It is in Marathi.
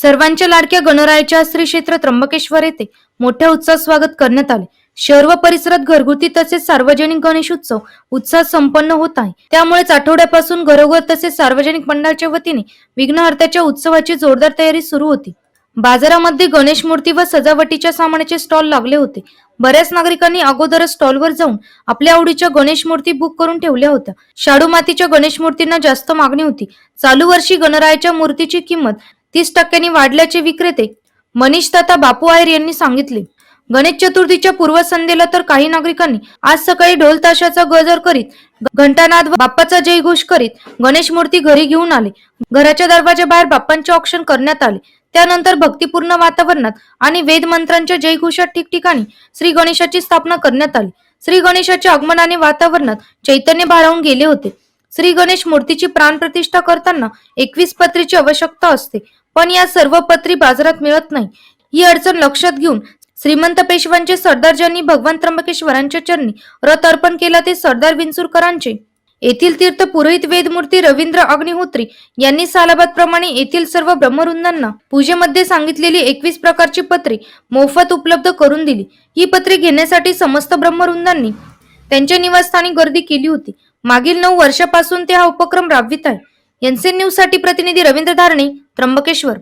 सर्वांच्या लाडक्या गणरायाच्या श्री क्षेत्र त्र्यंबकेश्वर येथे मोठ्या उत्साहात स्वागत करण्यात आले. शहर व परिसरात घरगुती तसेच सार्वजनिक गणेश उत्सव संपन्न होत आहे. त्यामुळेच आठवड्यापासून घरोघर तसेच सार्वजनिक मंडळाच्या वतीने विघ्नहर्त्याच्या उत्सवाची जोरदार तयारी सुरू होती. बाजारामध्ये गणेश मूर्ती व सजावटीच्या सामानाचे स्टॉल लागले होते. बऱ्याच नागरिकांनी अगोदरच स्टॉलवर जाऊन आपल्या आवडीच्या गणेश मूर्ती बुक करून ठेवल्या होत्या. शाडू मातीच्या गणेश मूर्तींना जास्त मागणी होती. चालू वर्षी गणरायाच्या मूर्तीची किंमत तीस टक्क्यांनी वाढल्याचे विक्रेते मनीष तथा बापू आयर यांनी सांगितले. गणेश चतुर्थीच्या पूर्वसंध्येला तर काही नागरिकांनी आज सकाळी ढोल ताशाचा गजर करीत घंटानाद बाप्पाचा जयघोष करीत गणेश मूर्ती घरी घेऊन आले. घराच्या दरवाजा बाहेर बाप्पांचे औक्षण करण्यात आले. त्यानंतर भक्तिपूर्ण वातावरणात आणि वेद मंत्रांच्या जयघोषात ठिकठिकाणी श्री गणेशाची स्थापना करण्यात आली. श्री गणेशाच्या आगमनाने वातावरणात चैतन्य भारावून गेले होते. श्री गणेश मूर्तीची प्राणप्रतिष्ठा करताना एकवीस पत्रीची आवश्यकता असते. पण या सर्व पत्री बाजारात मिळत नाही. ही अडचण लक्षात घेऊन श्रीमंत पेशवांचे सरदारजांनी भगवान त्र्यंबकेश्वरांच्या चरणी रथ अर्पण केला ते सरदार विंचूरकरांचे. येथील तीर्थ पुरोहित वेदमूर्ती रवींद्र अग्निहोत्री यांनी सालाबाद प्रमाणे येथील सर्व ब्रह्मवृंदांना पूजेमध्ये सांगितलेली एकवीस प्रकारची पत्रे मोफत उपलब्ध करून दिली. ही पत्रे घेण्यासाठी समस्त ब्रह्मवृंदांनी त्यांच्या निवासस्थानी गर्दी केली होती. मागील नऊ वर्षापासून ते हा उपक्रम राबवित आहे. एनसीएन न्यूजसाठी प्रतिनिधी रवींद्र धारणे त्र्यंबकेश्वर.